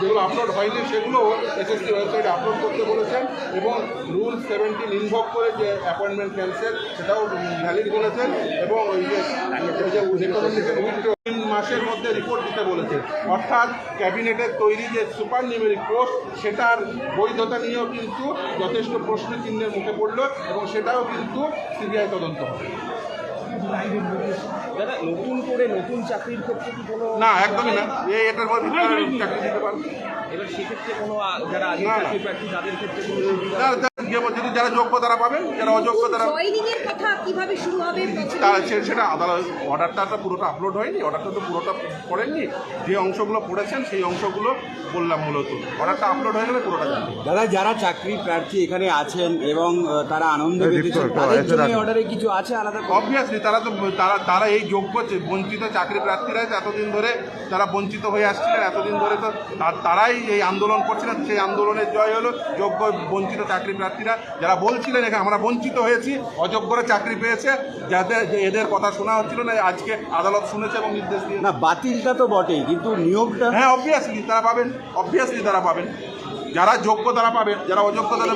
যেগুলো আপলোড হয়নি, সেগুলো এসএসসি ওয়েবসাইটে আপলোড করতে বলেছেন এবং রুল সেভেন্টিন ইনভলভ করে যে অ্যাপয়েন্টমেন্ট ক্যান্সেল সেটাও ভ্যালিড বলেছেন এবং ওই যে তিন মাসের মধ্যে রিপোর্ট দিতে বলেছেন। অর্থাৎ ক্যাবিনেটের তৈরি যে সুপার নিউমেরিক পোস্ট সেটার বৈধতা নিয়েও কিন্তু যথেষ্ট প্রশ্ন চিহ্নের মুখে পড়ল এবং সেটাও কিন্তু সিবিআই তদন্ত হবে। দাদা নতুন করে নতুন চাকরির ক্ষেত্রে কি কোনো না একদমই না। এই এটার মধ্যে চাকরি দিতে পারবে। এবার সেক্ষেত্রে কোনো যারা আগে। চাকরি প্রার্থী তাদের ক্ষেত্রে কোনো যদি যারা যোগ্য তারা পাবেন যারা অযোগ্য তারা কথা কীভাবে শুরু হবে? তারা সেটা আদালত অর্ডারটা পুরোটা আপলোড হয়নি অর্ডারটা তো পুরোটা পড়েননি যে অংশগুলো পড়েছেন সেই অংশগুলো বললাম মূলত। অর্ডারটা আপলোড হয়ে গেলে পুরোটা পারবেন। দাদা যারা চাকরি প্রার্থী এখানে আছেন এবং তারা আনন্দ পেতেছেন তাদের জন্য অর্ডারে কিছু আছে আলাদা? অবভিয়াসলি তারা তো তারা তারা এই যোগ্য বঞ্চিত চাকরি প্রার্থীরা এতদিন ধরে তারা বঞ্চিত হয়ে আসছিলেন এতদিন ধরে তো তারাই এই আন্দোলন করছিলেন। সেই আন্দোলনের জয় হলো যোগ্য বঞ্চিত চাকরি প্রার্থীরা। যারা বলছিলেন এখানে আমরা বঞ্চিত হয়েছি অযোগ্যরা চাকরি পেয়েছে যাদের এদের কথা শোনা হচ্ছিল না আজকে আদালত শুনেছে এবং নির্দেশ দিয়েছে। না বাতিলটা তো বটেই কিন্তু নিয়োগটা হ্যাঁ অবভিয়াসলি তারা পাবেন অবভিয়াসলি তারা পাবেন। যারা যোগ্য তারা পাবেন যারা অযোগ্য তারা